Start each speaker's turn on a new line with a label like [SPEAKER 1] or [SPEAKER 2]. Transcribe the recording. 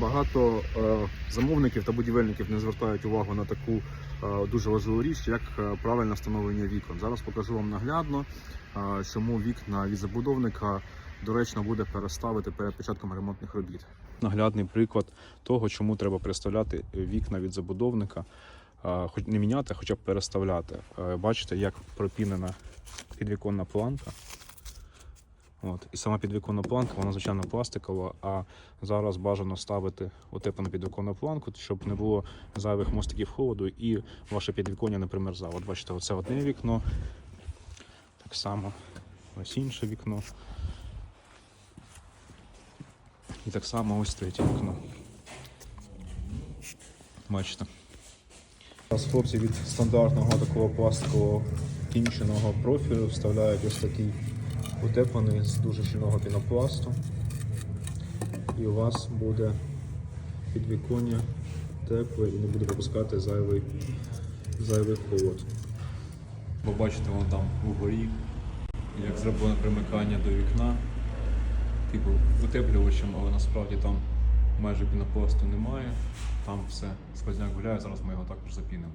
[SPEAKER 1] Багато е, замовників та будівельників не звертають увагу на таку е, дуже важливу річ, як е, правильне встановлення вікон. Зараз покажу вам наглядно, чому вікна від забудовника доречно буде переставити перед початком ремонтних робіт. Наглядний приклад того, чому треба переставляти вікна від забудовника, хоч не міняти, хоча б переставляти. Бачите, як пропінена підвіконна планка. От. І сама підвіконна планка, вона звичайно пластикова, а зараз бажано ставити утеплену підвіконну планку, щоб не було зайвих мостиків холоду і ваше підвіконня не примерзало. От бачите, оце одне вікно. Так само ось інше вікно. І так само ось третє вікно. Бачите. Зараз хлопці від стандартного такого пластикового кінченого профілю вставляють ось такий утеплений з дуже щільного пінопласту. І у вас буде підвіконня тепле і не буде пропускати зайвий, зайвий холод. Ви бачите, вон там угорі, як зроблено примикання до вікна, типу утеплювачем, але насправді там майже пінопласту немає. Там все сквозняк гуляє, зараз ми його також запінимо.